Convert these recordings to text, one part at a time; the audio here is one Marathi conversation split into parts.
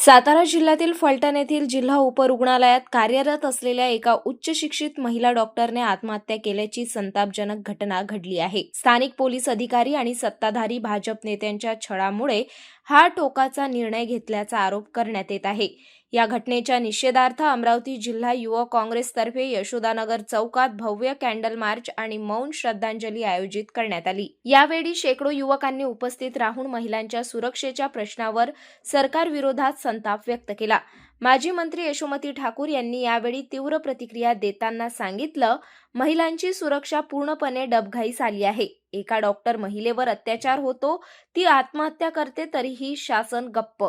सातारा जिल्ह्यातील फलटण येथील जिल्हा उपरुग्णालयात कार्यरत असलेल्या एका उच्च शिक्षित महिला डॉक्टरने आत्महत्या केल्याची संतापजनक घटना घडली आहे. स्थानिक पोलीस अधिकारी आणि सत्ताधारी भाजप नेत्यांच्या छळामुळे हा टोकाचा निर्णय घेतल्याचा आरोप करण्यात येत आहे. या घटनेच्या निषेधार्थ अमरावती जिल्हा युवक काँग्रेसतर्फे यशोदानगर चौकात भव्य कॅन्डल मार्च आणि मौन श्रद्धांजली आयोजित करण्यात आली. यावेळी शेकडो युवकांनी उपस्थित राहून महिलांच्या सुरक्षेच्या प्रश्नावर सरकारविरोधात संताप व्यक्त केला. माजी मंत्री यशोमती ठाकूर यांनी यावेळी तीव्र प्रतिक्रिया देताना सांगितलं महिलांची सुरक्षा पूर्णपणे डबघाईस आली आहे. एका डॉक्टर महिलेवर अत्याचार होतो ती आत्महत्या करते तरीही शासन गप्प.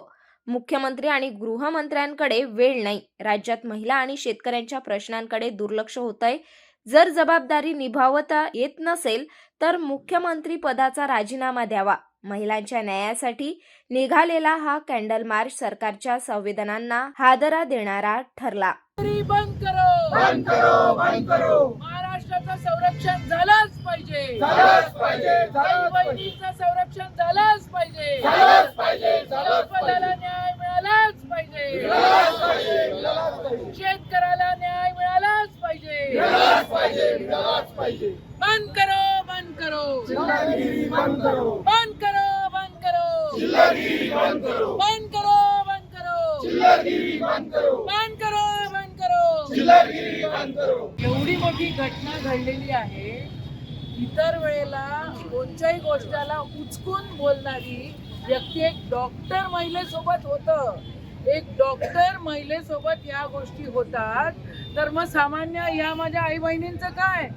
मुख्यमंत्री आणि गृहमंत्र्यांकडे वेळ नाही. राज्यात महिला आणि शेतकऱ्यांच्या प्रश्नांकडे दुर्लक्ष होत आहे जर जबाबदारी निभावता येत नसेल तर मुख्यमंत्री पदाचा राजीनामा द्यावा. महिलांच्या न्यायासाठी निघालेला हा कॅन्डल मार्च सरकारच्या संवेदनांना हादरा देणारा ठरला. तरी बंद करो. बंद करो बंद करो. महाराष्ट्राचं संरक्षण झालंच पाहिजे. झालंच पाहिजे झालंच पाहिजे. संरक्षण झालंच पाहिजे. झालंच पाहिजे झालंच पाहिजे. न्याय मिळालाच पाहिजे. शेतकऱ्याला न्याय मिळालाच पाहिजे. मिळालाच पाहिजे मिळालाच पाहिजे. बंद करो बंद करो. बंद करो बंद करो. बंद चिल्लागिरी बंद करो. बंद करो बंद करो. चिल्लागिरी बंद करो. बंद करो बंद करो चिल्लागिरी बंद करो एवढी मोठी घटना घडलेली आहे. इतर वेळेला कोणत्याही गोष्टाला उचकून बोलणारी व्यक्ती एक डॉक्टर महिलेसोबत होतं. एक डॉक्टर महिलेसोबत या गोष्टी होतात. तर मग सामान्य या माझ्या आई बहिणींचं काय?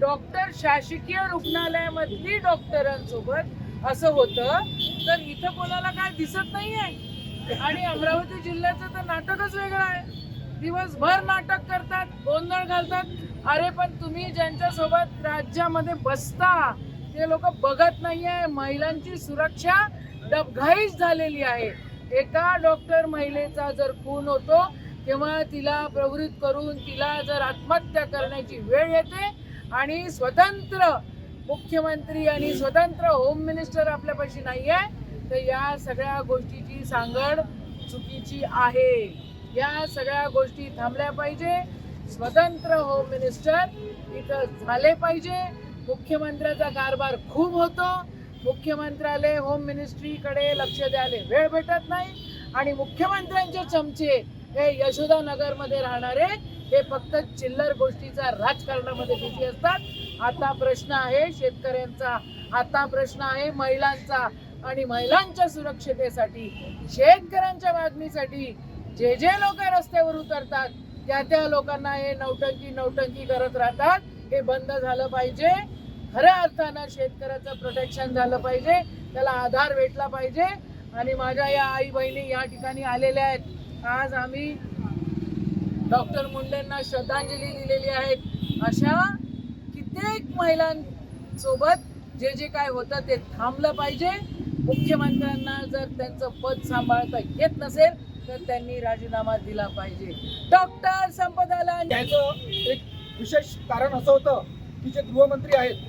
डॉक्टर शासकीय रुग्णालयामधली डॉक्टरांसोबत असं होतं. तर इथं कोणाला काय दिसत नाहीये. आणि अमरावती जिल्ह्याचं तर नाटकच वेगळं आहे. दिवसभर नाटक करतात गोंधळ घालतात. अरे पण तुम्ही ज्यांच्यासोबत राज्यामध्ये बसता ते लोक बघत नाहीये. महिलांची सुरक्षा डबघाईच झालेली आहे. एका डॉक्टर महिलेचा जर खून होतो तेव्हा तिला प्रवृत्त करून तिला जर आत्महत्या करण्याची वेळ येते आणि स्वतंत्र मुख्यमंत्री आणि स्वतंत्र होम मिनिस्टर आपल्यापाशी नाही आहे तर या सगळ्या गोष्टीची सांगड चुकीची आहे. या सगळ्या गोष्टी थांबल्या पाहिजे. स्वतंत्र होम मिनिस्टर इथं झाले पाहिजे. मुख्यमंत्र्याचा कारभार खूप होतो. मुख्यमंत्र्याला होम मिनिस्ट्रीकडे लक्ष द्यायला वेळ भेटत नाही. आणि मुख्यमंत्र्यांचे चमचे हे यशोदानगरमध्ये राहणारे हे फक्त चिल्लर गोष्टीचा राजकारणामध्ये बिझी असतात. आता प्रश्न आहे शेतकऱ्यांचा आता प्रश्न आहे महिलांचा. आणि महिलांच्या सुरक्षतेसाठी शेतकऱ्यांच्या मागणीसाठी जे जे लोक रस्त्यावर उतरतात त्या त्या लोकांना हे नौटंकी नौटंकी करत राहतात. हे बंद झालं पाहिजे. खऱ्या अर्थानं शेतकऱ्याचं प्रोटेक्शन झालं पाहिजे. त्याला आधार भेटला पाहिजे. आणि माझ्या या आई बहिणी या ठिकाणी आलेल्या आहेत. आज आम्ही डॉक्टर मुंडेंना श्रद्धांजली दिलेली आहेत अशा कित्येक महिलांसोबत जे जे काय होतं ते थांबलं पाहिजे. मुख्यमंत्र्यांना जर त्यांचं पद सांभाळता येत नसेल तर त्यांनी राजीनामा दिला पाहिजे. डॉक्टर संपदाला त्याचं एक विशेष कारण असं होतं की जे गृहमंत्री आहेत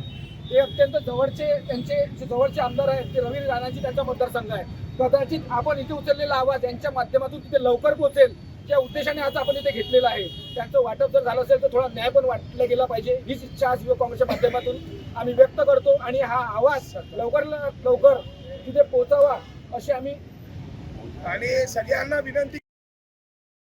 ते अत्यंत जवळचे त्यांचे जे जवळचे आमदार आहेत ते रवी राणाजी त्यांचा मतदारसंघ आहे. कदाचित आपण इथे उचललेला आवाज यांच्या माध्यमातून तिथे लवकर पोहोचेल. त्या उद्देशाने आज आपण इथे घेतलेलं आहे त्यांचं वाटप जर झालं असेल तर थोडा न्याय पण वाटला गेला पाहिजे. हीच इच्छा आज युवक काँग्रेसच्या माध्यमातून आम्ही व्यक्त करतो आणि हा आवाज लवकर लवकर तिथे पोहोचावा अशी आम्ही आणि सगळ्यांना विनंती